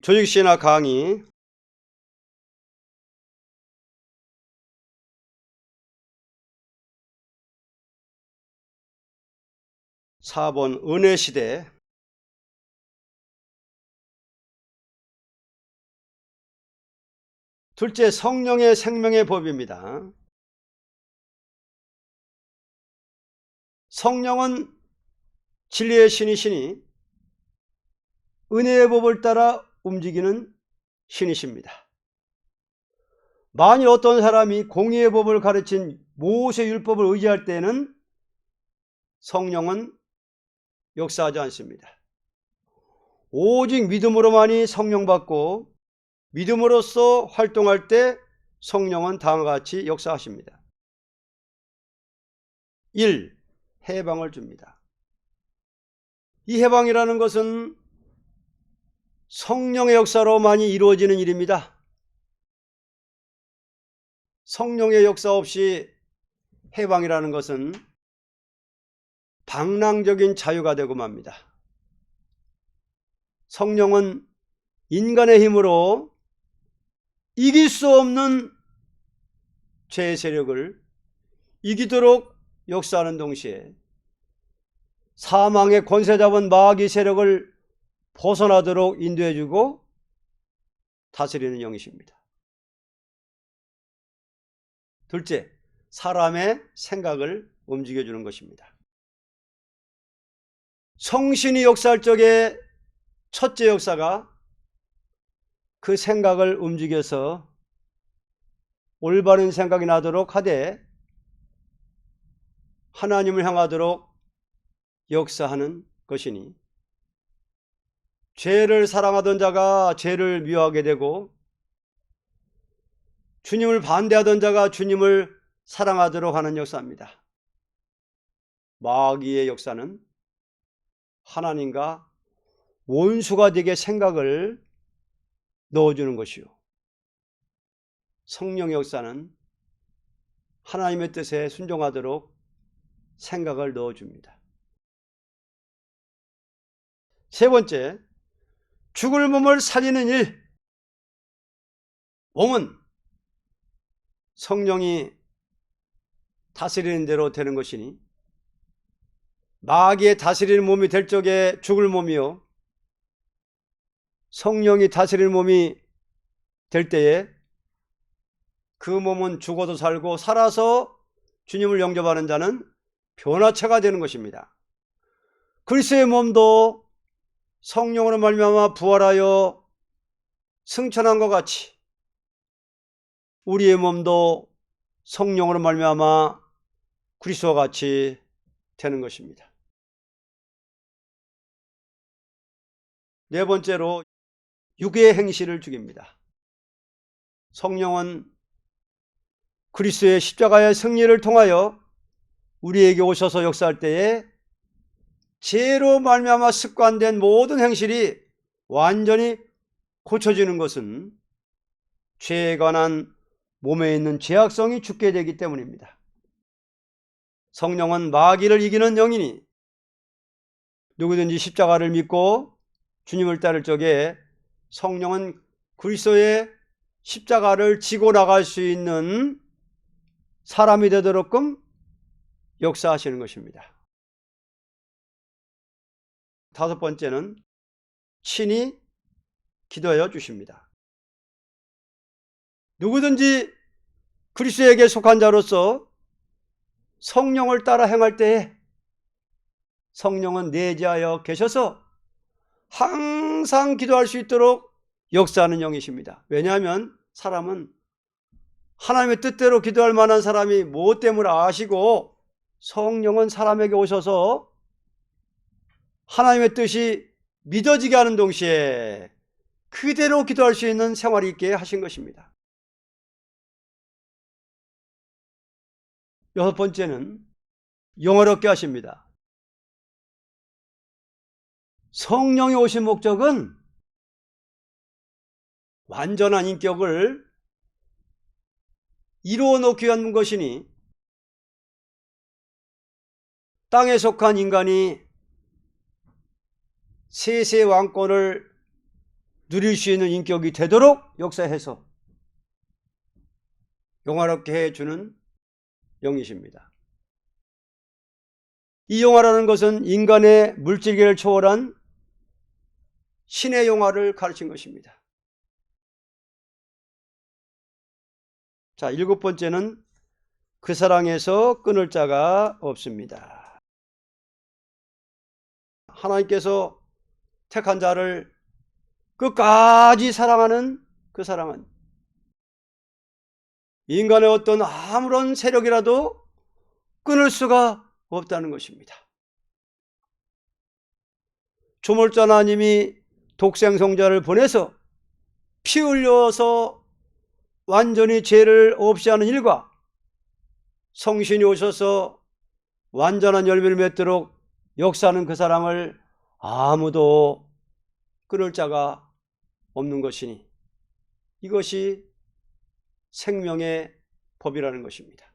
조직신학 강의 사번 은혜시대 둘째 성령의 생명의 법입니다. 성령은 진리의 신이시니 은혜의 법을 따라 움직이는 신이십니다. 만일 어떤 사람이 공의의 법을 가르친 모세 율법을 의지할 때는 성령은 역사하지 않습니다. 오직 믿음으로만이 성령 받고 믿음으로써 활동할 때 성령은 다음과 같이 역사하십니다. 1. 해방을 줍니다. 이 해방이라는 것은 성령의 역사로 많이 이루어지는 일입니다. 성령의 역사 없이 해방이라는 것은 방랑적인 자유가 되고 맙니다. 성령은 인간의 힘으로 이길 수 없는 죄의 세력을 이기도록 역사하는 동시에 사망의 권세 잡은 마귀 세력을 벗어나도록 인도해주고 다스리는 영이십니다. 둘째, 사람의 생각을 움직여주는 것입니다. 성신이 역사할 적에 첫째 역사가 그 생각을 움직여서 올바른 생각이 나도록 하되 하나님을 향하도록 역사하는 것이니 죄를 사랑하던 자가 죄를 미워하게 되고 주님을 반대하던 자가 주님을 사랑하도록 하는 역사입니다. 마귀의 역사는 하나님과 원수가 되게 생각을 넣어주는 것이요. 성령의 역사는 하나님의 뜻에 순종하도록 생각을 넣어줍니다. 세 번째, 죽을 몸을 살리는 일. 몸은 성령이 다스리는 대로 되는 것이니 마귀의 다스리는 몸이 될 적에 죽을 몸이요. 성령이 다스리는 몸이 될 때에 그 몸은 죽어도 살고 살아서 주님을 영접하는 자는 변화체가 되는 것입니다. 그리스의 몸도 성령으로 말미암아 부활하여 승천한 것 같이 우리의 몸도 성령으로 말미암아 그리스도와 같이 되는 것입니다. 네 번째로 육의 행실을 죽입니다. 성령은 그리스도의 십자가의 승리를 통하여 우리에게 오셔서 역사할 때에 죄로 말미암아 습관된 모든 행실이 완전히 고쳐지는 것은 죄에 관한 몸에 있는 죄악성이 죽게 되기 때문입니다. 성령은 마귀를 이기는 영이니 누구든지 십자가를 믿고 주님을 따를 적에 성령은 그리스도의 십자가를 지고 나갈 수 있는 사람이 되도록끔 역사하시는 것입니다. 다섯 번째는 친히 기도하여 주십니다. 누구든지 그리스도에게 속한 자로서 성령을 따라 행할 때에 성령은 내재하여 계셔서 항상 기도할 수 있도록 역사하는 영이십니다. 왜냐하면 사람은 하나님의 뜻대로 기도할 만한 사람이 무엇 때문에 아시고 성령은 사람에게 오셔서 하나님의 뜻이 믿어지게 하는 동시에 그대로 기도할 수 있는 생활이 있게 하신 것입니다. 여섯 번째는 영어롭게 하십니다. 성령이 오신 목적은 완전한 인격을 이루어 놓기 위한 것이니 땅에 속한 인간이 세세 왕권을 누릴 수 있는 인격이 되도록 역사해서 영화롭게 해주는 영이십니다. 이 영화라는 것은 인간의 물질계를 초월한 신의 영화를 가르친 것입니다. 자, 일곱 번째는 그 사랑에서 끊을 자가 없습니다. 하나님께서 택한 자를 끝까지 사랑하는 그 사랑은 인간의 어떤 아무런 세력이라도 끊을 수가 없다는 것입니다. 조물자 하나님이 독생성자를 보내서 피 흘려서 완전히 죄를 없이 하는 일과 성신이 오셔서 완전한 열매를 맺도록 역사하는 그 사랑을 아무도 끊을 자가 없는 것이니 이것이 생명의 법이라는 것입니다.